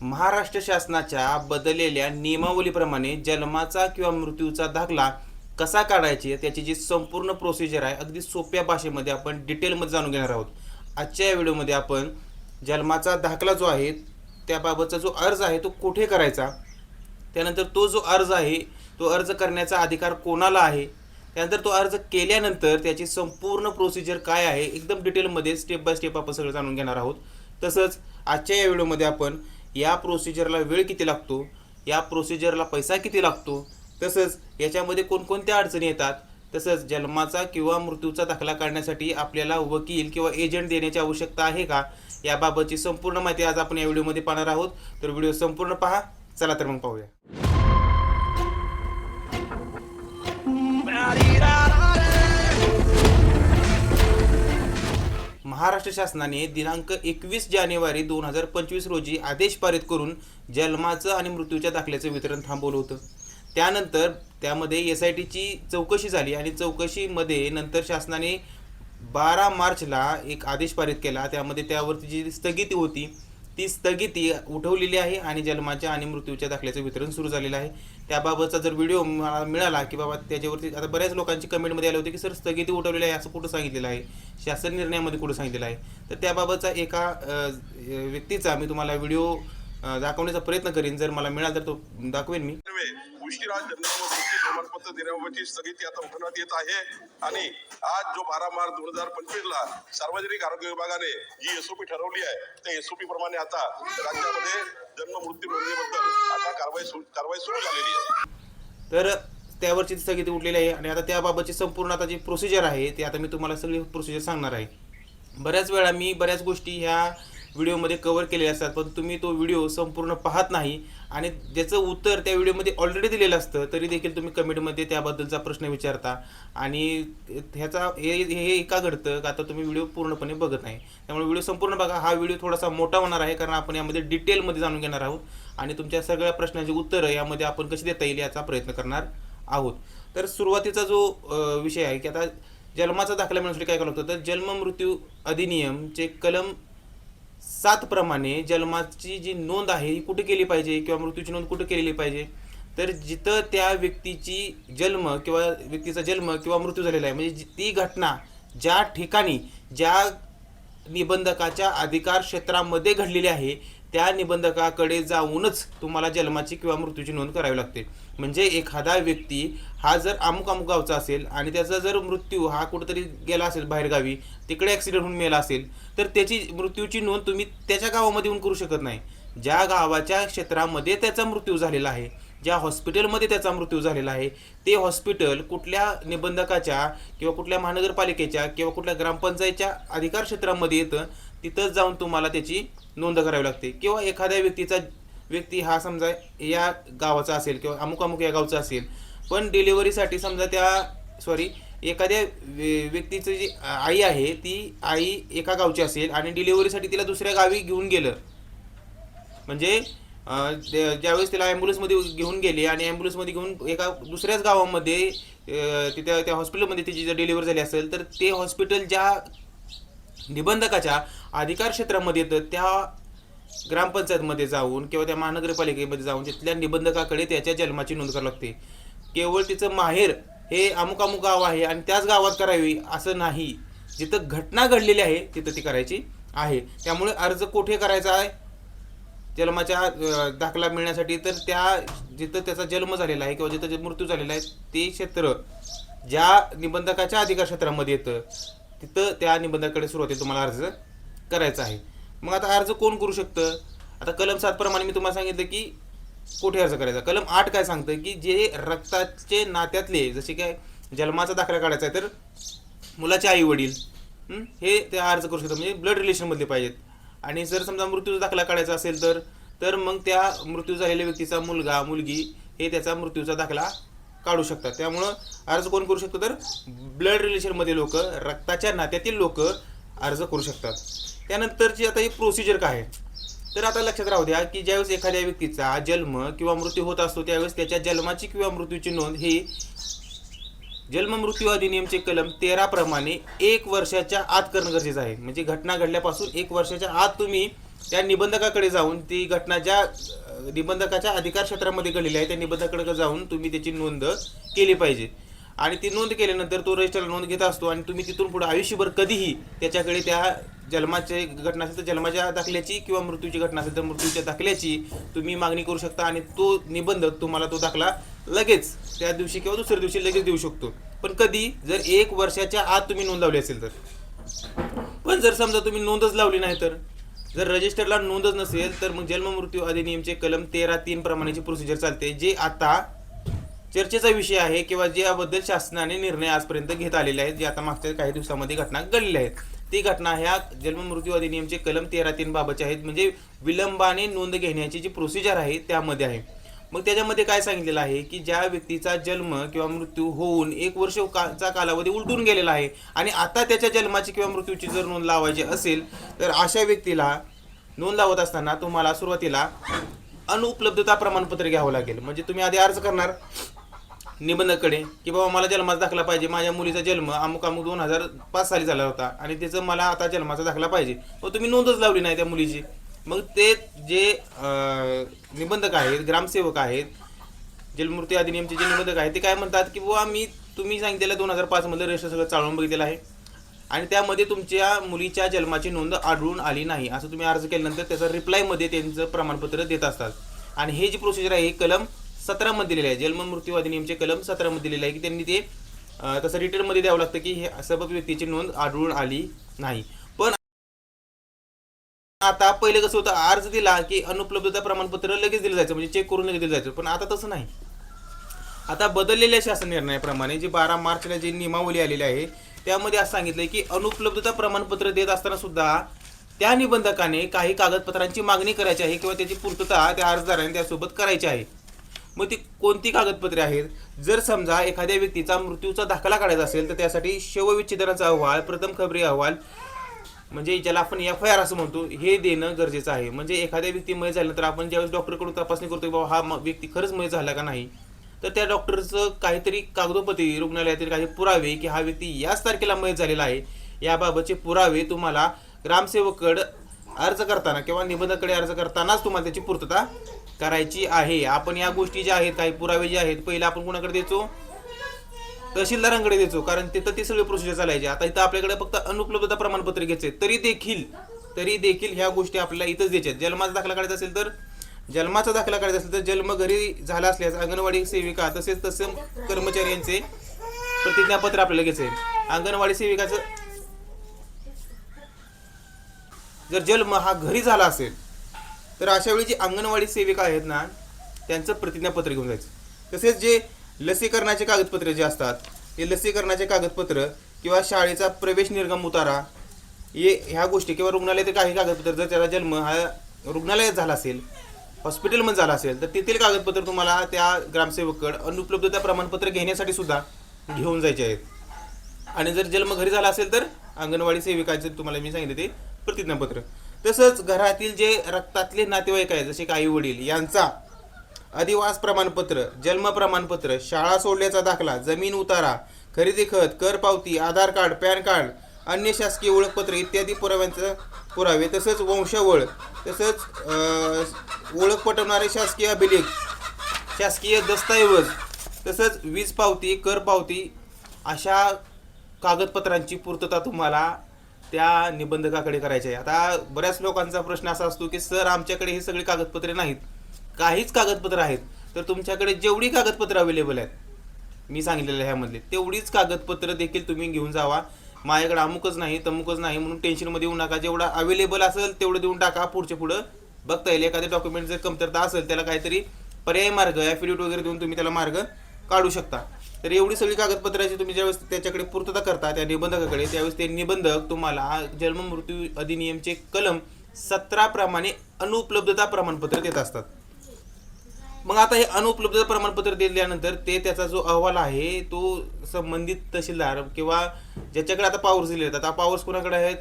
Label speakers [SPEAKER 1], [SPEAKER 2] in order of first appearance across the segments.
[SPEAKER 1] महाराष्ट्र शासनाच्या बदललेल्या नियमावलीप्रमाणे जन्माचा किंवा मृत्यूचा दाखला कसा काढायचे त्याची जी संपूर्ण प्रोसिजर आहे अगदी सोप्या भाषेमध्ये आपण डिटेलमध्ये जाणून घेणार आहोत. आजच्या या व्हिडिओमध्ये आपण जन्माचा दाखला जो आहे त्याबाबतचा जो अर्ज आहे तो कुठे करायचा? त्यानंतर तो जो अर्ज आहे तो अर्ज करण्याचा अधिकार कोणाला आहे? त्यानंतर तो अर्ज केल्यानंतर त्याची संपूर्ण प्रोसिजर काय आहे एकदम डिटेलमध्ये स्टेप बाय स्टेप आपण सगळं जाणून घेणार आहोत. तसंच आजच्या या व्हिडिओमध्ये आपण या प्रोसिजरला वेळ किती लागतो? या प्रोसिजरला पैसा किती लागतो? तसंच याच्यामध्ये कोणकोणत्या अडचणी येतात? तसंच जन्माचा किंवा मृत्यूचा दाखला काढण्यासाठी आपल्याला वकील किंवा एजंट देण्याची आवश्यकता आहे का? याबाबतची संपूर्ण माहिती आज आपण या व्हिडिओमध्ये पाहणार आहोत. तर व्हिडिओ संपूर्ण पहा. चला तर मग पाहूया. महाराष्ट्र शासनाने दिनांक एकवीस जानेवारी दोन हजार पंचवीस रोजी आदेश पारित करून जन्माचं आणि मृत्यूच्या दाखल्याचं वितरण थांबवलं होतं. त्यानंतर त्यामध्ये एस आय टीची चौकशी झाली आणि चौकशीमध्ये नंतर शासनाने बारा मार्चला एक आदेश पारित केला. त्यामध्ये त्यावरती जी स्थगिती होती ती स्थगिती उठवलेली आहे आणि जन्माच्या आणि मृत्यूच्या दाखल्याचं वितरण सुरू झालेलं आहे. त्याबाबतचा जर व्हिडिओ मला मिळाला की बाबा त्याच्यावरती आता बऱ्याच लोकांची कमेंटमध्ये आले होते की सर स्थगिती उठवलेली आहे असं कुठं सांगितलेलं आहे? शासन निर्णयामध्ये कुठं सांगितलेलं आहे? तर त्याबाबतचा एका व्यक्तीचा मी तुम्हाला व्हिडिओ दाखवण्याचा प्रयत्न करीन. जर मला मिळाला तर तो दाखवेन मी.
[SPEAKER 2] प्रमाणपत्र देण्याबाबतची स्थगिती आता उठवण्यात येत आहे. आणि आज जो बारा मार्च दोन हजार पंचवीस ला सार्वजनिक आरोग्य विभागाने जी एसओपी ठरवली आहे त्या एसओपी प्रमाणे आता राज्यामध्ये जन्म मृत्यू नोंदणीबद्दल आता कारवाई सुरू कारवाई सुरू झालेली आहे.
[SPEAKER 1] तर त्यावरची स्थगिती उठलेली आहे आणि आता त्याबाबतची संपूर्ण आता जी प्रोसिजर आहे ती आता मी तुम्हाला सगळी प्रोसिजर सांगणार आहे. बऱ्याच वेळा मी बऱ्याच गोष्टी ह्या व्हिडिओमध्ये कवर केलेले असतात पण तुम्ही तो व्हिडिओ संपूर्ण पाहत नाही आणि ज्याचं उत्तर त्या व्हिडिओमध्ये ऑलरेडी दिलेलं असतं तरी देखील तुम्ही कमेंटमध्ये त्याबद्दलचा प्रश्न विचारता. आणि ह्याचा हे हे का घडतं? का आता तुम्ही व्हिडिओ पूर्णपणे बघत नाही. त्यामुळे व्हिडिओ संपूर्ण बघा. हा व्हिडिओ थोडासा मोठा होणार आहे कारण आपण यामध्ये डिटेलमध्ये जाणून घेणार आहोत. आणि तुमच्या सगळ्या प्रश्नांची उत्तरं यामध्ये आपण कशी देता येईल याचा प्रयत्न करणार आहोत. तर सुरुवातीचा जो विषय आहे की आता जन्माचा दाखला मिळण्यासाठी काय करावं लागतं? तर जन्म मृत्यू अधिनियमचे कलम सातप्रमाणे जन्माची जी नोंद आहे ही कुठे केली पाहिजे किंवा मृत्यूची नोंद कुठे केलेली पाहिजे? तर जिथं त्या व्यक्तीची जन्म किंवा व्यक्तीचा जन्म किंवा मृत्यू झालेला आहे म्हणजे जी- ती घटना ज्या ठिकाणी ज्या निबंधकाच्या अधिकार क्षेत्रामध्ये घडलेली आहे त्या निबंधकाकडे जाऊनच तुम्हाला जन्माची किंवा मृत्यूची नोंद करावी लागते. म्हणजे एखादा व्यक्ती हा जर अमुक अमुक गावचा असेल आणि त्याचा जर मृत्यू हा कुठेतरी गेला असेल बाहेरगावी तिकडे ॲक्सिडेंट होऊन मेला असेल तर त्याची मृत्यूची नोंद तुम्ही त्याच्या गावामध्ये येऊन करू शकत नाही. ज्या गावाच्या क्षेत्रामध्ये त्याचा मृत्यू झालेला आहे ज्या हॉस्पिटलमध्ये त्याचा मृत्यू झालेला आहे ते हॉस्पिटल कुठल्या निबंधकाच्या किंवा कुठल्या महानगरपालिकेच्या किंवा कुठल्या ग्रामपंचायतच्या अधिकार क्षेत्रामध्ये येतं तिथंच जाऊन तुम्हाला त्याची नोंद करावी लागते. किंवा एखाद्या व्यक्तीचा व्यक्ती हा समजा या गावाचा असेल किंवा अमुक अमुक या गावचा असेल पण डिलिव्हरीसाठी समजा त्या सॉरी एखाद्या व्य- व्यक्तीचं जी आई आहे ती आई एका गावची असेल आणि डिलिव्हरीसाठी तिला दुसऱ्या गावी घेऊन गेलं. म्हणजे ज्या- ज्यावेळेस तिला ॲम्ब्युलन्समध्ये घेऊन गेली आणि ॲम्ब्युलन्समध्ये घेऊन एका दुसऱ्याच गावामध्ये तिथे तिथं त्या हॉस्पिटलमध्ये तिची जर डिलिव्हरी झाली असेल तर ते हॉस्पिटल ज्या निबंधकाच्या अधिकार क्षेत्रामध्ये येतं त्या ग्रामपंचायतमध्ये जाऊन किंवा त्या महानगरपालिकेमध्ये जाऊन तिथल्या निबंधकाकडे त्याच्या जन्माची नोंद करावी लागते. केवळ तिचं माहेर हे अमुक अमुक गाव आहे आणि त्याच गावात करावी असं नाही. जिथं घटना घडलेली आहे तिथं ती करायची आहे. त्यामुळे अर्ज कुठे करायचा आहे? जन्माच्या दाखला मिळण्यासाठी तर त्या जिथं त्याचा जन्म झालेला आहे किंवा जिथं जे मृत्यू झालेला आहे ते क्षेत्र ज्या निबंधकाच्या अधिकार क्षेत्रामध्ये येतं तिथं त्या निबंधकाकडे सुरुवातीला तुम्हाला अर्ज करायचा आहे. मग आता अर्ज कोण करू शकतं? आता कलम सात प्रमाणे मी तुम्हाला सांगितलं की कुठे अर्ज करायचा? कलम आठ काय सांगतं की जे रक्ताचे नात्यातले जसे काय जन्माचा दाखला काढायचा आहे तर मुलाचे आई वडील हे ते अर्ज करू शकतात. म्हणजे ब्लड रिलेशनमधले पाहिजेत. आणि जर समजा मृत्यूचा दाखला काढायचा असेल तर तर मग त्या मृत्यू झालेल्या व्यक्तीचा मुलगा मुलगी हे त्याचा मृत्यूचा दाखला काढू शकतात. त्यामुळं अर्ज कोण करू शकतो तर ब्लड रिलेशनमध्ये लोक रक्ताच्या नात्यातील लोक अर्ज करू शकतात. त्यानंतरची आता ही प्रोसिजर काय आहे? तर आता लक्षात राहू द्या की ज्यावेळेस एखाद्या व्यक्तीचा जन्म किंवा मृत्यू होत असतो त्यावेळेस त्याच्या जन्माची किंवा मृत्यूची नोंद ही जन्म मृत्यू अधिनियमचे कलम तेरा प्रमाणे एक वर्षाच्या आत करणं गरजेचं आहे. म्हणजे घटना घडल्यापासून एक वर्षाच्या आत तुम्ही त्या निबंधकाकडे जाऊन ती घटना ज्या निबंधकाच्या अधिकार क्षेत्रामध्ये घडलेली आहे त्या निबंधकाकडे जाऊन तुम्ही त्याची नोंद केली पाहिजे. आणि ती नोंद केल्यानंतर तो रजिस्टरला नोंद घेत असतो आणि तुम्ही तिथून पुढे आयुष्यभर कधीही त्याच्याकडे त्या जन्माची घटना असेल तर जन्माच्या दाखल्याची किंवा मृत्यूची घटना असेल तर मृत्यूच्या दाखल्याची तुम्ही मागणी करू शकता आणि तो निबंधक तुम्हाला तो दाखला लगेच त्या दिवशी किंवा दुसऱ्या दिवशी लगेच देऊ शकतो. पण कधी? जर एक वर्षाच्या आत तुम्ही नोंद लावली असेल तर. पण जर समजा तुम्ही नोंदच लावली नाही तर जर रजिस्टरला नोंदच नसेल तर मग जन्म मृत्यू अधिनियमचे कलम तेरा तीन प्रमाणेची प्रोसिजर चालते जे आता चर्चेचा विषय आहे किंवा ज्याबद्दल शासनाने निर्णय आजपर्यंत घेत आलेले आहेत जे आता मागच्या काही दिवसामध्ये घटना घडलेल्या आहेत. ती घटना ह्या जन्म मृत्यू अधिनियमचे कलम तेरा तीन बाबतचे आहेत. म्हणजे विलंबाने नोंद घेण्याची जी प्रोसिजर आहे त्यामध्ये आहे. मग त्याच्यामध्ये काय सांगितलेलं आहे की ज्या व्यक्तीचा जन्म किंवा मृत्यू होऊन एक वर्ष का- चा कालावधी उलटून गेलेला आहे आणि आता त्याच्या जन्माची किंवा मृत्यूची जर नोंद लावायची असेल तर अशा व्यक्तीला नोंद लावत असताना तुम्हाला सुरुवातीला अनुपलब्धता प्रमाणपत्र घ्यावं लागेल. म्हणजे तुम्ही आधी अर्ज करणार निबंधकडे की बाबा मला जन्माचा दाखला पाहिजे माझ्या मुलीचा जन्म अमुक अमुक दोन हजार पाच साली झाला होता आणि त्याचं मला आता जन्माचा दाखला पाहिजे. मग तुम्ही नोंदच लावली नाही त्या मुलीची. मग ते जे निबंधक आहेत ग्रामसेवक आहेत जलमूर्ती अधिनियमचे जे निबंधक आहेत ते काय म्हणतात की बुवा मी तुम्ही सांगितलेलं दोन हजार पाचमधलं रजिस्टर सगळं चालवून बघितलेलं आहे. आणि त्यामध्ये तुमच्या मुलीच्या जन्माची नोंद आढळून आली नाही. असं तुम्ही अर्ज केल्यानंतर त्याचा रिप्लायमध्ये त्यांचं प्रमाणपत्र देत असतात. आणि हे जी प्रोसिजर आहे हे कलम सतरामध्ये दिलेलं आहे. जन्म मृत्यूवादी नियमचे कलम सतरामध्ये दिलेलं आहे की त्यांनी ते तसं रिटर्नमध्ये द्यावं लागतं की हे सबब व्यक्तीची नोंद आढळून आली नाही. पण आता पहिले कसं होतं अर्ज दिला की अनुपलब्धता प्रमाणपत्र लगेच दिलं जायचं म्हणजे चेक करून लगेच दिलं जायचं. पण आता तसं नाही. आता बदललेल्या शासन निर्णयाप्रमाणे जी बारा मार्चला जी नियमावली आलेली आहे त्यामध्ये असं सांगितलंय की अनुपलब्धता प्रमाणपत्र देत असताना सुद्धा त्या निबंधकाने काही कागदपत्रांची मागणी करायची आहे किंवा त्याची पूर्तता त्या अर्जदाराने त्यासोबत करायची आहे. मग ती कोणती कागदपत्रे आहेत? जर समजा एखाद्या व्यक्तीचा मृत्यूचा दाखला काढायचा असेल तर त्यासाठी शवविच्छेदनाचा अहवाल प्रथम खबरी अहवाल म्हणजे ज्याला आपण एफ आय आर असं म्हणतो हे देणं गरजेचं आहे. म्हणजे एखाद्या व्यक्ती मय झाल्यानंतर आपण ज्यावेळेस डॉक्टरकडून तपासणी करतो बाबा हा व्यक्ती खरंच मय झाला का नाही? तर त्या डॉक्टरचं काहीतरी कागदोपत्री रुग्णालयातील काही पुरावे की हा व्यक्ती याच तारखेला मय झालेला आहे याबाबतचे पुरावे तुम्हाला ग्रामसेवकड अर्ज करताना किंवा निबंधाकडे अर्ज करतानाच तुम्हाला त्याची पूर्तता करायची आहे. आपण या गोष्टी ज्या आहेत काही पुरावे जे आहेत पहिले आपण कोणाकडे द्यायचो तहसीलदारांकडे द्यायचो कारण तिथं ती सगळी प्रोसिजर चालायची. आता इथं आपल्याकडे फक्त अनुपलब्धता प्रमाणपत्र घ्यायचे तरी देखील तरी देखील ह्या गोष्टी आपल्याला इथंच द्यायच्या आहेत. जन्माचा दाखला काढायचा असेल तर? जन्माचा दाखला काढायचा असेल तर जन्म घरी झाला असल्यास अंगणवाडी सेविका तसेच तसे कर्मचारी यांचे प्रतिज्ञापत्र आपल्याला घ्यायचं आहे अंगणवाडी सेविकाचं जर जन्म हा घरी झाला असेल तर अशा वेळी जी अंगणवाडी सेविका आहेत ना त्यांचं प्रतिज्ञापत्र घेऊन जायचं. तसेच जे लसीकरणाचे कागदपत्र जे असतात ते लसीकरणाचे कागदपत्र किंवा शाळेचा प्रवेश निर्गम उतारा हे ह्या गोष्टी किंवा रुग्णालयातील काही कागदपत्र जर त्याचा जन्म हा रुग्णालयात झाला असेल हॉस्पिटलमध्ये झाला असेल तर तेथील कागदपत्र तुम्हाला त्या ग्रामसेवककडे अनुपलब्धता प्रमाणपत्र घेण्यासाठी सुद्धा घेऊन जायचे आहेत. आणि जर जन्म घरी झाला असेल तर अंगणवाडी सेविकाचे तुम्हाला मी सांगितले ते प्रतिज्ञापत्र. तसंच घरातील जे रक्तातले नातेवाईक आहेत जसे आई वडील यांचा अधिवास प्रमाणपत्र जन्म प्रमाणपत्र शाळा सोडल्याचा दाखला जमीन उतारा खरेदी खत कर पावती आधार कार्ड पॅन कार्ड अन्य शासकीय ओळखपत्र इत्यादी पुराव्यांचं पुरावे. तसंच वंशावळ तसंच ओळख पटवणारे शासकीय अभिलेख शासकीय दस्तऐवज तसंच वीज पावती कर पावती अशा कागदपत्रांची पूर्तता तुम्हाला त्या निबंधकाकडे करायचे आता बऱ्याच लोकांचा प्रश्न असा असतो की सर आमच्याकडे हे सगळी कागदपत्रे नाहीत. काहीच कागदपत्र आहेत. तर तुमच्याकडे जेवढी कागदपत्र अवेलेबल आहेत मी सांगितलेलं ह्यामधले तेवढीच कागदपत्र देखील तुम्ही घेऊन जावा. माझ्याकडे अमुकच नाही तमुकच नाही म्हणून टेन्शनमध्ये येऊ नका. जेवढा अवेलेबल असेल तेवढं देऊन टाका. पुढच्या पुढं बघता येईल. एखाद्या डॉक्युमेंट जर कमतरता असेल त्याला काहीतरी पर्यायी मार्ग ॲफिडेविट वगैरे देऊन तुम्ही त्याला मार्ग काढू शकता. तर एवढी सगळी कागदपत्राची तुम्ही ज्यावेळेस त्याच्याकडे पूर्तता करता त्या निबंधकाकडे त्यावेळेस ते निबंधक तुम्हाला जन्म मृत्यू अधिनियमचे कलम सतरा प्रमाणे अनुपलब्धता प्रमाणपत्र देत असतात. मग आता हे अनुपलब्धता प्रमाणपत्र दिल्यानंतर ते त्याचा जो अहवाल आहे तो संबंधित तहसीलदार किंवा ज्याच्याकडे आता पॉवर्स दिले जातात आता पॉवर्स कोणाकडे आहेत?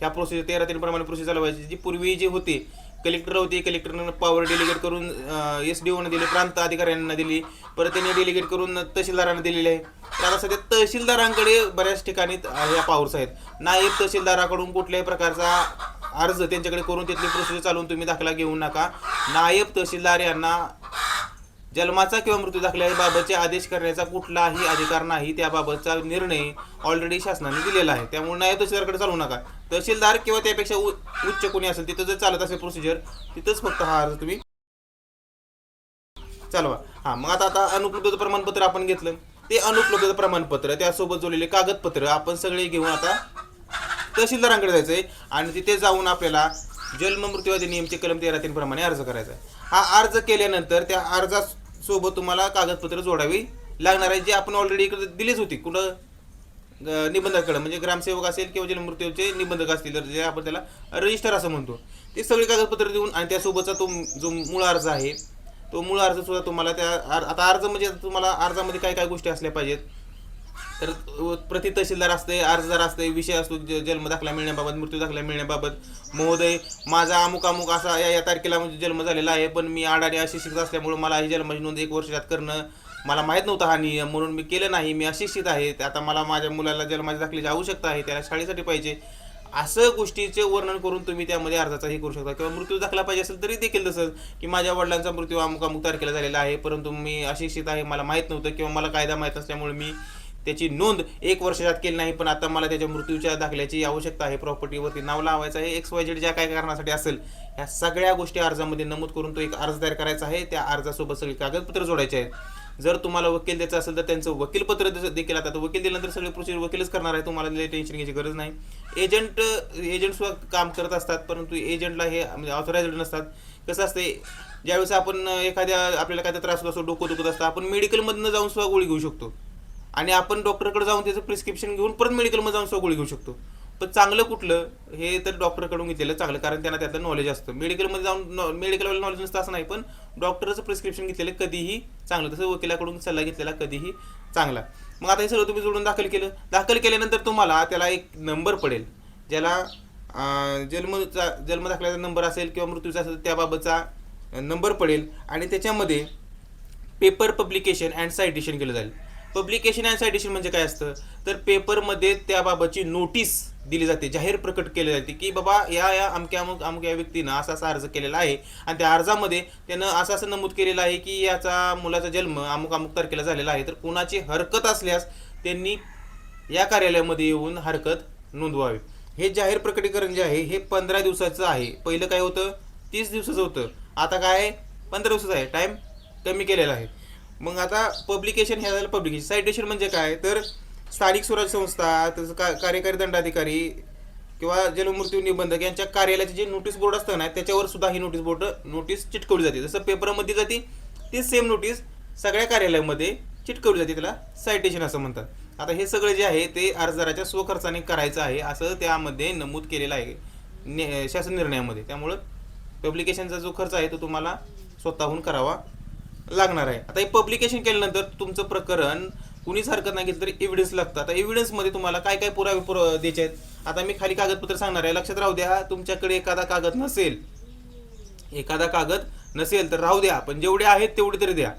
[SPEAKER 1] ह्या प्रोसिजर तेरा तीन प्रमाणे प्रोसिजर चालवायची जी पूर्वी जे होते कलेक्टर होते कलेक्टरनं पॉवर डेलिगेट करून एस डी ओनं दिली प्रांत अधिकाऱ्यांना दिली परत त्यांनी डेलिगेट करून तहसीलदारांना दिलेली आहे. तर आता सध्या तहसीलदारांकडे बऱ्याच ठिकाणी या पॉवर्स आहेत. नायब तहसीलदाराकडून कुठल्याही प्रकारचा अर्ज त्यांच्याकडे करून तिथली प्रोसिजर चालवून तुम्ही दाखला घेऊ नका. नायब तहसीलदार यांना जन्माचा किंवा मृत्यू दाखल्याबाबतचे आदेश करण्याचा कुठलाही अधिकार नाही. त्याबाबतचा निर्णय ऑलरेडी शासनाने दिलेला आहे. त्यामुळे नाही तहसीलदारकडे चालू नका. तहसीलदार किंवा त्यापेक्षा उ- उच्च कोणी असेल तिथं जर चालत असेल प्रोसिजर तिथंच फक्त हा अर्ज तुम्ही चालवा. हा मग आता आता अनुपलब्धता प्रमाणपत्र आपण घेतलं. ते अनुपलब्धता प्रमाणपत्र त्यासोबत जोडलेले कागदपत्र आपण सगळे घेऊन आता तहसीलदारांकडे जायचं आहे आणि तिथे जाऊन आपल्याला जन्म मृत्यूवादी नियमचे कलम तेरा तीन प्रमाणे अर्ज करायचा आहे. हा अर्ज केल्यानंतर त्या सोबत तुम्हाला कागदपत्र जोडावी. लागणार आहे जे आपण ऑलरेडी इकडे दिलीच होती कुठं ग- निबंधकाकडे म्हणजे ग्रामसेवक असेल किंवा जलमृत्यूचे निबंधक असतील तर जे आपण त्याला रजिस्टर असं म्हणतो. ते सगळे कागदपत्र देऊन आणि त्यासोबतचा तो जो मूळ अर्ज आहे तो मूळ अर्ज सुद्धा तुम्हाला त्या आर- आता अर्ज म्हणजे तुम्हाला अर्जामध्ये काय काय गोष्टी असल्या पाहिजेत. तर प्रति तहसीलदार असते अर्जदार असते विषय असतो ज- जन्म दाखला मिळण्याबाबत मृत्यू दाखला मिळण्याबाबत. महोदय माझा अमुक अमुक असा या या तारखेला म्हणजे जन्म झालेला आहे पण मी आडाने अशिक्षित असल्यामुळे मला ही जन्माची नोंद एक वर्षात करणं मला माहीत नव्हता हा नियम म्हणून मी केलं नाही. मी अशिक्षित आहे आता मला माझ्या मुलाला जन्माची दाखल्याची आवश्यकता आहे त्याला शाळेसाठी पाहिजे. असं गोष्टीचे वर्णन करून तुम्ही त्यामध्ये अर्जाचा हे करू शकता. किंवा मृत्यू दाखला पाहिजे असेल तरी देखील तसंच की माझ्या वडिलांचा मृत्यू अमुक अमुक तारखेला झालेला आहे परंतु मी अशिक्षित आहे मला माहीत नव्हतं किंवा मला कायदा माहीत असल्यामुळे मी त्याची नोंद एक वर्षात केली नाही पण आता मला त्याच्या मृत्यूच्या दाखल्याची आवश्यकता आहे. प्रॉपर्टीवरती नाव लावायचं आहे. एक्स वाय झेड ज्या काय कारणासाठी असेल ह्या सगळ्या गोष्टी अर्जामध्ये नमूद करून तो एक अर्ज तयार करायचा आहे. त्या अर्जासोबत सगळी कागदपत्र जोडायचे आहेत. जर तुम्हाला वकील द्यायचं असेल तर त्यांचं वकीलपत्र देखील आता तर वकील दिल्यानंतर सगळे प्रोसिजर वकीलच करणार आहे. तुम्हाला टेन्शन घ्यायची गरज नाही. एजंट एजंट सुद्धा काम करत असतात परंतु एजंटला हे म्हणजे ऑथराइज्ड नसतात. कसं असते ज्यावेळेस आपण एखाद्या आपल्याला काय त्रास होत असतो डोकं दुखत असतं आपण मेडिकलमधनं जाऊन सुद्धा गोळी घेऊ शकतो. आणि आपण डॉक्टरकडे जाऊन त्याचं प्रिस्क्रिप्शन घेऊन परत मेडिकलमध्ये जाऊन सुद्धा गोळी घेऊ शकतो. पण चांगलं कुठलं हे तर डॉक्टरकडून घेतलेलं चांगलं कारण त्यांना त्यातलं नॉलेज असतं. मेडिकलमध्ये जाऊन मेडिकल नॉलेज नसतं असं नाही पण डॉक्टरचं प्रिस्क्रिप्शन घेतलेलं कधीही चांगलं तसं वकिलाकडून सल्ला घेतलेला कधीही चांगला. मग आता हे सगळं तुम्ही जोडून दाखल केलं. दाखल केल्यानंतर तुम्हाला त्याला एक नंबर पडेल ज्याला जन्मचा जन्म दाखल्याचा नंबर असेल किंवा मृत्यूचा असेल त्याबाबतचा नंबर पडेल. आणि त्याच्यामध्ये पेपर पब्लिकेशन अँड सायटेशन केलं जाईल. पब्लिकेशन अँड सायटेशन म्हणजे काय असतं? तर पेपरमध्ये त्याबाबतची नोटीस दिली जाते जाहीर प्रकट केली जाते की बाबा या या अमक्या अमुक अमुक या व्यक्तीनं असा असा अर्ज केलेला आहे. आणि त्या अर्जामध्ये त्यानं असं असं नमूद केलेलं आहे की याचा मुलाचा जन्म अमुक अमुक तारखेला झालेला आहे. तर कुणाची हरकत असल्यास त्यांनी या कार्यालयामध्ये येऊन हरकत नोंदवावी. हे जाहीर प्रकटीकरण जे आहे हे पंधरा दिवसाचं आहे. पहिलं काय होतं? तीस दिवसाचं होतं. आता काय? आहे पंधरा दिवसाचं आहे. टाईम कमी केलेला आहे. मग आता पब्लिकेशन हे झालं पब्लिकेशन सायटेशन म्हणजे काय? तर स्थानिक स्वराज्य संस्था तसं का कार्यकारी दंडाधिकारी किंवा जलमृत्यू निबंधक यांच्या कार्यालयाचे जे नोटीस बोर्ड असतं ना त्याच्यावर सुद्धा ही नोटीस बोर्ड नोटीस चिटकवली जाते. जसं पेपरमध्ये जाते ती सेम नोटीस सगळ्या कार्यालयामध्ये चिटकवली जाते. त्याला सायटेशन असं म्हणतात. आता हे सगळं जे आहे ते अर्जदाराच्या स्वखर्चाने करायचं आहे असं त्यामध्ये नमूद केलेलं आहे ने शासन निर्णयामध्ये. त्यामुळं पब्लिकेशनचा जो खर्च आहे तो तुम्हाला स्वतःहून करावा लागणार आहे. आता हे पब्लिकेशन केल्यानंतर तुमचं प्रकरण कुणीच हरकत नाही घेतलं तरी एव्हिडन्स लागतं. आता एव्हिडन्समध्ये तुम्हाला काय काय पुरावे पुरा द्यायचे आहेत? आता मी खाली कागदपत्र सांगणार आहे. लक्षात राहू द्या तुमच्याकडे एखादा कागद नसेल. एखादा कागद नसेल तर राहू द्या. पण जेवढे आहेत तेवढे तरी द्या.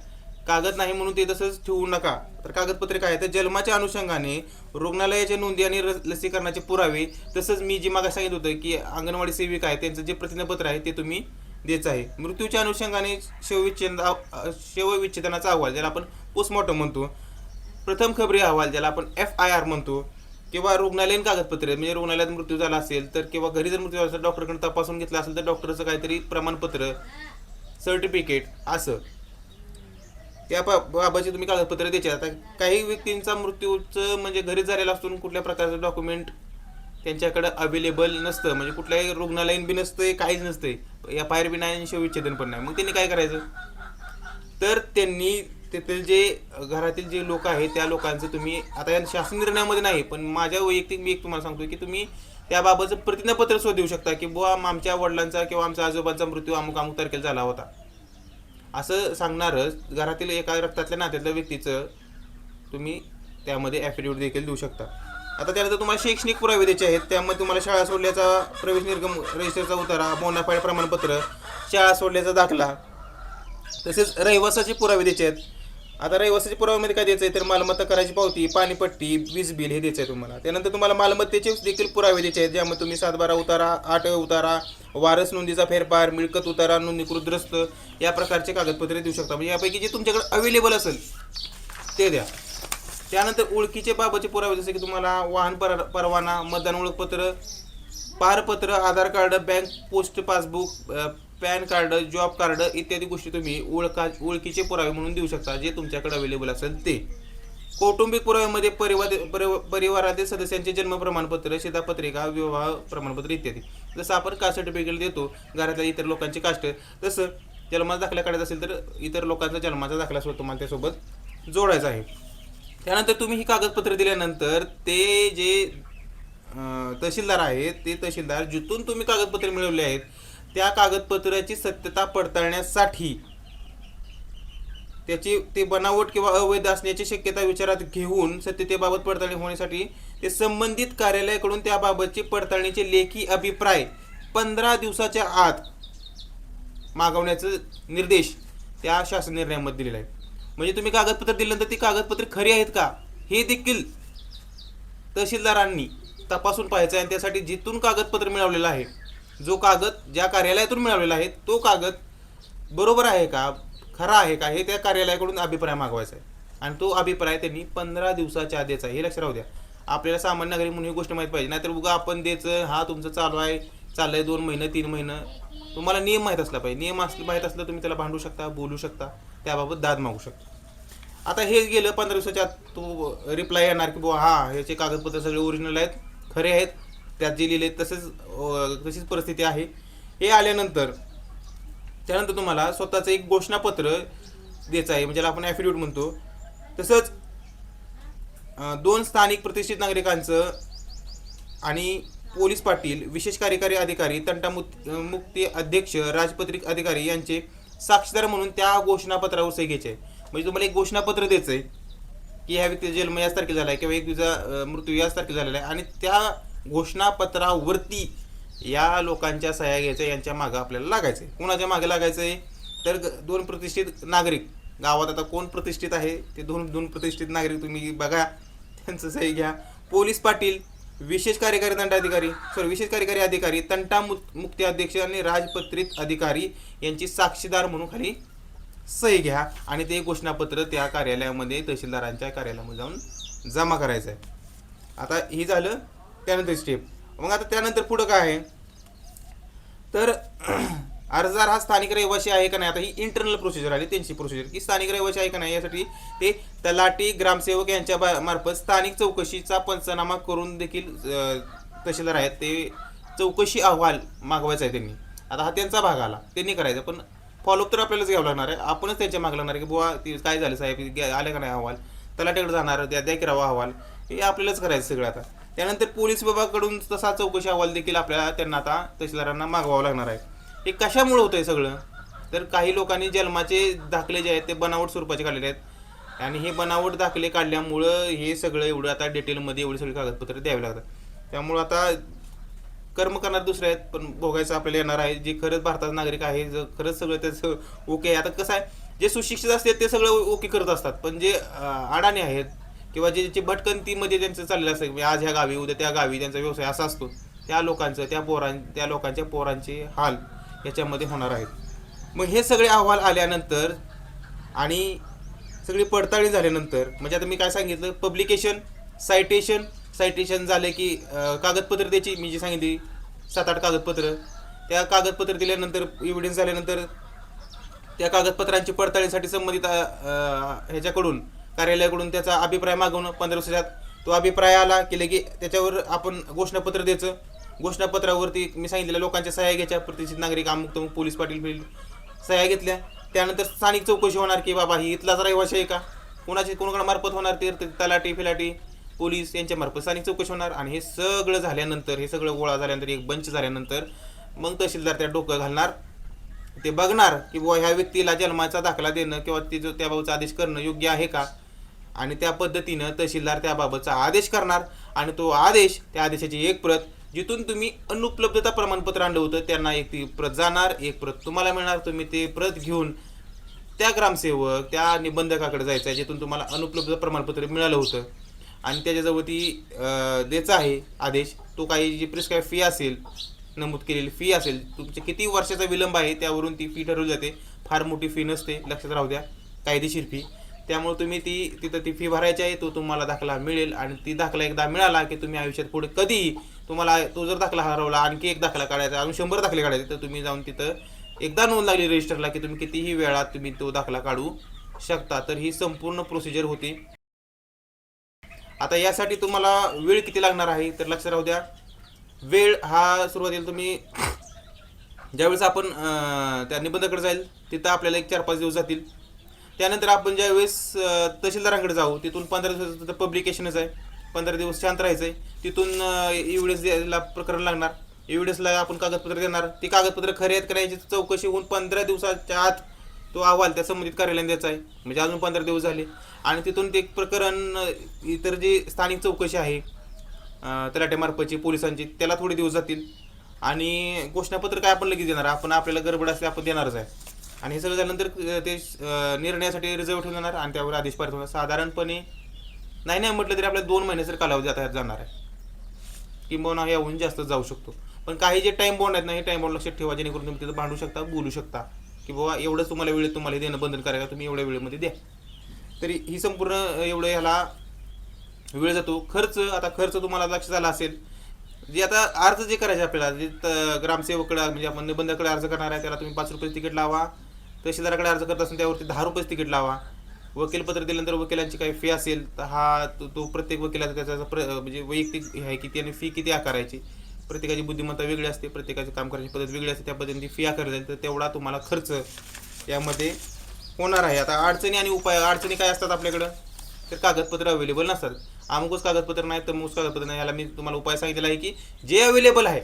[SPEAKER 1] कागद नाही म्हणून ते तसंच ठेवू नका. तर कागदपत्रे काय तर जन्माच्या अनुषंगाने रुग्णालयाच्या नोंदी आणि लसीकरणाचे पुरावे तसंच मी जे मागे सांगित होतं की अंगणवाडी सेविका आहे त्यांचं जे प्रतिज्ञापत्र आहे ते तुम्ही द्यायचं आहे. मृत्यूच्या अनुषंगाने शवविच्छेद शवविच्छेदनाचा अहवाल ज्याला आपण पोस्टमॉर्टम म्हणतो. प्रथम खबरी अहवाल ज्याला आपण एफ आय आर म्हणतो. किंवा रुग्णालयीन कागदपत्रे म्हणजे रुग्णालयात मृत्यू झाला असेल तर किंवा घरी जर मृत्यू झाला असेल डॉक्टरकडे तपासून घेतला असेल तर डॉक्टरचं काहीतरी प्रमाणपत्र सर्टिफिकेट असं. या बा- बाबतचे तुम्ही कागदपत्र द्यायची. आता काही व्यक्तींचा मृत्यूचं म्हणजे घरी झालेला असून कुठल्या प्रकारचं डॉक्युमेंट त्यांच्याकडे अवेलेबल नसतं. म्हणजे कुठल्याही रुग्णालयीन बी नसतं काहीच नसतंय. या बाहेर बी नाही शवविच्छेदन पण नाही. मग त्यांनी काय करायचं? तर त्यांनी तेथील जे घरातील जे लोक आहेत त्या लोकांचं तुम्ही आता या शासन निर्णयामध्ये नाही पण माझ्या वैयक्तिक मी एक तुम्हाला सांगतो की तुम्ही त्याबाबतचं प्रतिज्ञापत्र सुद्धा देऊ शकता की बुवा आमच्या वडिलांचा किंवा आमच्या आजोबांचा मृत्यू अमुक अमुक तारखेला झाला होता. असं सांगणारच घरातील एका रक्तातल्या नात्यातल्या व्यक्तीचं तुम्ही त्यामध्ये ॲफिडेविट देखील देऊ शकता. आता त्यानंतर तुम्हाला शैक्षणिक पुरावे द्यायचे आहेत. त्यामध्ये तुम्हाला शाळा सोडल्याचा प्रवेश निर्गम रजिस्टरचा उतारा बोनाफाईड प्रमाणपत्र शाळा सोडल्याचा दाखला तसेच रहिवासाचे पुरावे द्यायचे आहेत. आता रहिवासाचे पुराव्यामध्ये काय द्यायचं आहे तर मालमत्ता करायची पावती पाणीपट्टी वीज बिल हे द्यायचं आहे तुम्हाला. त्यानंतर तुम्हाला मालमत्तेचे देखील पुरावे द्यायचे आहेत ज्यामध्ये तुम्ही सातबारा उतारा आठ उतारा वारस नोंदीचा फेरफार मिळकत उतारा नोंदणीकृत द्रस्त या प्रकारचे कागदपत्रे देऊ शकता. म्हणजे यापैकी जे तुमच्याकडे अवेलेबल असेल ते द्या. त्यानंतर ओळखीचे बाबाचे पुरावे जसे की तुम्हाला वाहन पर परवाना मतदान ओळखपत्र पारपत्र Aadhaar card bank post passbook PAN card job card इत्यादी गोष्टी तुम्ही ओळखा ओळखीचे पुरावे म्हणून देऊ शकता जे तुमच्याकडे अवेलेबल असेल ते. कौटुंबिक पुराव्यामध्ये परिवार परिवारातील सदस्यांचे जन्म प्रमाणपत्र शिधापत्रिका विवाह प्रमाणपत्र इत्यादी. जसं आपण कास्ट सर्टिफिकेट देतो घरातल्या इतर लोकांचे कास्ट तसं जन्माचा दाखला काढायचा असेल तर इतर लोकांचा जन्माचा दाखला सुद्धा तुम्हाला त्यासोबत जोडायचा आहे. त्यानंतर तुम्ही ही कागदपत्र दिल्यानंतर ते जे तहसीलदार आहेत ते तहसीलदार जिथून तुम्ही कागदपत्रे मिळवले आहेत त्या कागदपत्राची सत्यता पडताळण्यासाठी त्याची ते बनावट किंवा अवैध असण्याची शक्यता विचारात घेऊन सत्यतेबाबत पडताळणी होण्यासाठी ते संबंधित कार्यालयाकडून त्याबाबतची पडताळणीचे लेखी अभिप्राय पंधरा दिवसाच्या आत मागवण्याचे निर्देश त्या शासन निर्णयामध्ये दिलेला आहे म्हणजे तुम्ही कागदपत्र दिल्यानंतर ती कागदपत्रे खरी आहेत का? हे देखील तहसीलदारांनी तपासून पाहायचं आहे आणि त्यासाठी जिथून कागदपत्र मिळवलेलं आहे जो कागद ज्या कार्यालयातून मिळवलेला आहे तो कागद बरोबर आहे का? खरा आहे का? हे त्या कार्यालयाकडून अभिप्राय मागवायचा आहे. आणि तो अभिप्राय त्यांनी पंधरा दिवसाच्या आधीचा आहे. हे लक्षात राहू द्या. आपल्याला सामान्य नागरिक म्हणून ही गोष्ट माहीत पाहिजे. नाहीतर उगा आपण द्यायचं हा तुमचं चालू आहे चाललं आहे दोन महिने तीन महिने. तुम्हाला नियम माहीत असला पाहिजे. नियम असले माहीत असलं तुम्ही त्याला भांडू शकता बोलू शकता. त्याबाबत दाद मागू शकता. आता हे गेलं पंधरा दिवसाच्या आत रिप्लाय येणार की बुवा हा ह्याचे कागदपत्र सगळे ओरिजिनल आहेत खरे आहेत त्यात जे लिहिले तसेच तशीच परिस्थिती आहे. हे आल्यानंतर त्यानंतर तुम्हाला स्वतःचं एक घोषणापत्र द्यायचं आहे म्हणजे आपण ॲफिडेविट म्हणतो. तसंच दोन स्थानिक प्रतिष्ठित नागरिकांचं आणि पोलीस पाटील विशेष कार्यकारी अधिकारी तंटा मुक्ती अध्यक्ष राजपत्रिक अधिकारी यांचे साक्षीदार म्हणून त्या घोषणापत्रावर सही घ्यायचे आहे. म्हणजे तुम्हाला एक घोषणापत्र द्यायचं आहे की ह्या व्यक्तीचा जन्म याच तारखेला झाला आहे किंवा एक व्यक्तीचा मृत्यू याच तारखेला झालेला आहे. आणि त्या घोषणापत्रावरती या लोकांच्या सह्या घ्यायच्या यांच्या मागं आपल्याला लागायचं आहे कोणाच्या मागे लागायचं आहे तर ग- दोन प्रतिष्ठित नागरिक. गावात आता कोण प्रतिष्ठित आहे? ते दोन दोन प्रतिष्ठित नागरिक तुम्ही बघा. त्यांचं सही घ्या. पोलीस पाटील विशेष कार्यकारी दंडाधिकारी सॉरी विशेष कार्यकारी अधिकारी तंटा मु मुक्ती अध्यक्ष आणि राजपत्रित अधिकारी यांची साक्षीदार म्हणून खाली सही घ्या. आणि ते घोषणापत्र त्या कार्यालयामध्ये तहसीलदारांच्या कार्यालयामध्ये जाऊन जमा करायचं आहे आता हे झालं त्यानंतर स्टेप मग आता त्यानंतर पुढं काय आहे? तर अर्जदार हा स्थानिक रहिवासी आहे का नाही? आता ही इंटरनल प्रोसिजर आली त्यांची प्रोसिजर की स्थानिक रहिवासी आहे का नाही? यासाठी ते तलाठी ग्रामसेवक यांच्या बा- मार्फत स्थानिक चौकशीचा पंचनामा करून देखील तहसीलदार आहेत. ते चौकशी अहवाल मागवायचा आहे त्यांनी. आता हा त्यांचा भाग आला. त्यांनी करायचा. पण फॉलोअप तर आपल्यालाच घ्यावं लागणार आहे. आपणच त्यांच्या मागे लागणार आहे की बुवा ती काय झालं साहेब? आले का नाही अहवाल? तलाट्याकडे जाणार द्या द्या की अहवाल? हे आपल्यालाच करायचं सगळं आता. त्यानंतर पोलीस विभागाकडून तसा चौकशी अहवाल देखील आपल्याला त्यांना आता तहसीलदारांना मागवावं लागणार आहे. हे कशामुळे आहे सगळं? तर काही लोकांनी जन्माचे दाखले जे आहेत ते बनावट स्वरूपाचे काढलेले आहेत. आणि हे बनावट दाखले काढल्यामुळं हे सगळं एवढं आता डिटेलमध्ये एवढी सगळी कागदपत्र द्यावी लागतात. त्यामुळं आता कर्म करणार दुसरे आहेत पण भोगायचं आपल्याला येणार आहे. जे खरंच भारताचा नागरिक आहे जर खरंच सगळं त्याचं ओके आहे. आता कसं आहे जे सुशिक्षित असतात ते सगळं ओके करत असतात. पण जे अडाणी आहेत किंवा जे जे भटकंतीमध्ये त्यांचं चाललेलं असतं की आज ह्या गावी उद्या त्या गावी त्यांचा व्यवसाय असा असतो त्या लोकांचं त्या पोरां त्या लोकांच्या पोरांचे हाल याच्यामध्ये होणार आहेत. मग हे सगळे अहवाल आल्यानंतर आणि सगळी पडताळणी झाल्यानंतर म्हणजे आता मी काय सांगितलं? पब्लिकेशन सायटेशन सायटेशन झालं की कागदपत्र त्याची मी जी सांगितली सात आठ कागदपत्र. त्या कागदपत्र दिल्यानंतर एव्हिडन्स झाल्यानंतर त्या कागदपत्रांची पडताळीसाठी संबंधित ह्याच्याकडून कार्यालयाकडून त्याचा अभिप्राय मागवणं पंधरा दिवसात तो अभिप्राय आला की लगे त्याच्यावर आपण घोषणापत्र द्यायचं. घोषणापत्रावरती मी सांगितलेल्या लोकांच्या सह्या घ्यायच्या. प्रतिष्ठित नागरिक अमुक तमुक पोलीस पाटील बिल सह्या घेतल्या. त्यानंतर स्थानिक चौकशी होणार की बाबा ही इथलाच रहिवाशी आहे का? कोणाची कोणाकडे मार्फत होणार ते? तलाटी फिलाटी पोलीस यांच्या मार्फत स्थानिक चौकशी होणार आणि हे सगळं झाल्यानंतर हे सगळं गोळा झाल्यानंतर एक बंच झाल्यानंतर मग तहसीलदार त्या डोकं घालणार. ते बघणार की बुवा ह्या व्यक्तीला जन्माचा दाखला देणं किंवा ते जो त्याबाबतचा आदेश करणं योग्य आहे का? आणि त्या पद्धतीनं तहसीलदार त्याबाबतचा आदेश करणार आणि तो आदेश त्या आदेशाची एक प्रत जिथून तुम्ही अनुपलब्धता प्रमाणपत्र आणलं होतं त्यांना एक ती प्रत जाणार एक प्रत तुम्हाला मिळणार तुम्ही ते प्रत घेऊन त्या ग्रामसेवक त्या निबंधकाकडे जायचं आहे जिथून तुम्हाला अनुपलब्ध प्रमाणपत्र मिळालं होतं. आणि त्याच्याजवळ ती द्यायचा आहे आदेश. तो काही जी प्रिस्क्राईब फी असेल नमूद केलेली फी असेल तुमचे किती वर्षाचा विलंब आहे त्यावरून ती फी ठरवली जाते. फार मोठी फी नसते लक्षात राहू द्या. कायदेशीर फी त्यामुळे तुम्ही ती तिथं ती फी भरायची आहे तो तुम्हाला दाखला मिळेल आणि ती दाखला एकदा मिळाला की तुम्ही आयुष्यात पुढे कधीही तुम्हाला तो जर दाखला हरवला आणखी एक दाखला काढायचा अजून शंभर दाखले काढायचे तर तुम्ही जाऊन तिथं एकदा नोंद लागली रजिस्टरला की तुम्ही कितीही वेळात तुम्ही तो दाखला काढू शकता. तर ही संपूर्ण प्रोसिजर होती. आता यासाठी तुम्हाला वेळ किती लागणार आहे? तर लक्षात राहू द्या. वेळ हा सुरुवातीला तुम्ही ज्यावेळेस आपण त्या निबंधाकडे जाईल तिथं आपल्याला एक चार पाच दिवस जातील. त्यानंतर आपण ज्यावेळेस तहसीलदारांकडे जाऊ तिथून पंधरा दिवसाचं तिथं पब्लिकेशनच आहे. पंधरा दिवस शांत राहायचं आहे. तिथून एवढेच द्यायला प्रकरण लागणार. एवढेचला आपण कागदपत्र देणार. ती कागदपत्र खरे आहेत करायची चौकशी होऊन पंधरा दिवसाच्या आत तो अहवाल त्या संबंधित कार्यालयाने द्यायचा आहे. म्हणजे अजून पंधरा दिवस झाले. आणि तिथून ते प्रकरण इतर जी स्थानिक चौकशी आहे तलाट्यामार्फतची पोलिसांची त्याला थोडे दिवस जातील. आणि घोषणापत्र काय आपण लगेच देणार? आपण आपल्याला गडबड असते आपण देणारच आहे. आणि हे सगळं झाल्यानंतर ते निर्णयासाठी रिझर्व ठेवून जाणार आणि त्यावर आदेश पारित होणार. साधारणपणे नाही नाही म्हटलं तरी आपल्याला दोन महिन्याचा कालावधी आता जाणार आहे. किंबहुना याहून जास्त जाऊ शकतो. पण काही जे टाइम बॉन्ड आहेत ना हे टाईम बॉन्ड लक्षात ठेवा जेणेकरून तुम्ही तिथं भांडू शकता बोलू शकता. की बाबा एवढंच तुम्हाला वेळेत तुम्हाला हे देणं बंधन करायला तुम्ही एवढ्या वेळेमध्ये द्या. तरी ही संपूर्ण एवढं ह्याला वेळ जातो. खर्च आता खर्च तुम्हाला लक्ष झाला असेल. जे आता अर्ज जे करायचे आपल्याला जे त- ग्रामसेवकडे म्हणजे आपण निबंधाकडे अर्ज करणार आहे त्याला तुम्ही पाच रुपये तिकीट लावा. तहसीलदाराकडे अर्ज करत असेल त्यावरती दहा रुपये तिकीट लावा. वकीलपत्र दिल्यानंतर वकिलांची काही फी असेल तर हा तो तो प्रत्येक वकिलाचा त्याचा प्र म्हणजे वैयक्तिक हे आहे की त्याने फी किती आकारायची. प्रत्येकाची बुद्धिमत्ता वेगळी असते प्रत्येकाची काम करण्याची पद्धत वेगळी असते त्या पद्धतीने फी आकारली जाईल तर तेवढा तुम्हाला खर्च यामध्ये होणार आहे. आता अडचणी आणि उपाय अडचणी काय असतात आपल्याकडं? तर कागदपत्र अवेलेबल नसतात. अमुकच कागदपत्र नाही तर मुकच कागदपत्र नाही. याला मी तुम्हाला उपाय सांगितलेला आहे की जे अवेलेबल आहे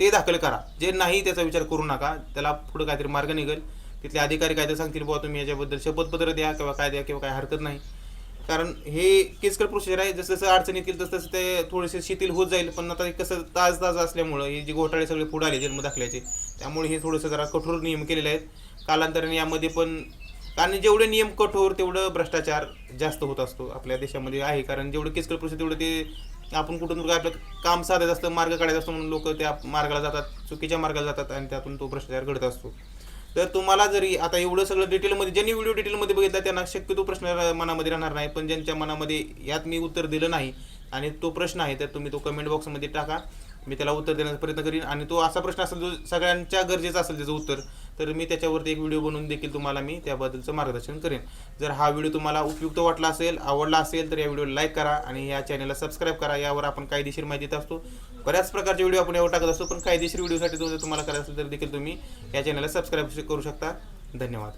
[SPEAKER 1] ते दाखल करा. जे नाही त्याचा विचार करू नका. त्याला पुढं काहीतरी मार्ग निघेल. तिथले अधिकारी काय तर सांगतील बुवा तुम्ही याच्याबद्दल शपथपत्र द्या किंवा काय द्या किंवा काय हरकत नाही. कारण हे किचकट प्रोसिजर आहे जसं जसं अडचण येतील तसं तसं ते थोडेसे शिथिल होत जाईल. पण आता हे कसं ताज ताज असल्यामुळं हे जे घोटाळे सगळे पुढे आले जन्म दाखल्याचे त्यामुळे हे थोडंसं जरा कठोर नियम केलेले आहेत. कालांतराने यामध्ये पण कारण जेवढे नियम कठोर तेवढं भ्रष्टाचार जास्त होत असतो आपल्या देशामध्ये आहे. कारण जेवढं किचकट प्रोसेस तेवढं ते आपण कुठून आपलं काम साधायचं असतं मार्ग काढायचा असतो म्हणून लोक त्या मार्गाला जातात चुकीच्या मार्गाला जातात आणि त्यातून तो भ्रष्टाचार घडत असतो. तर तुम्हाला जरी आता एवढं सगळं डिटेलमध्ये ज्यांनी व्हिडिओ डिटेलमध्ये बघितला त्यांना शक्यतो प्रश्न मनामध्ये राहणार नाही. पण ज्यांच्या मनामध्ये यात मी उत्तर दिलं नाही आणि तो प्रश्न आहे तर तुम्ही तो कमेंट बॉक्समध्ये टाका. मी त्याला उत्तर देण्याचा प्रयत्न करीन. आणि तो असा प्रश्न असेल जो सगळ्यांच्या गरजेचा असेल त्याचं उत्तर तर मी त्याच्यावरती एक व्हिडिओ बनवून देखील तुम्हाला मी त्याबद्दलचं मार्गदर्शन करेन. जर हा व्हिडिओ तुम्हाला उपयुक्त वाटला असेल आवडला असेल तर या व्हिडिओला लाईक करा आणि या चॅनलला सबस्क्राईब करा. यावर आपण कायदेशीर माहिती देत असतो. बऱ्याच प्रकारचे व्हिडिओ आपण यावर टाकत असतो पण कायदेशीर व्हिडिओसाठी तुम्हाला करायचं असेल तर देखील तुम्ही या चॅनलला सबस्क्राईब करू शकता. धन्यवाद.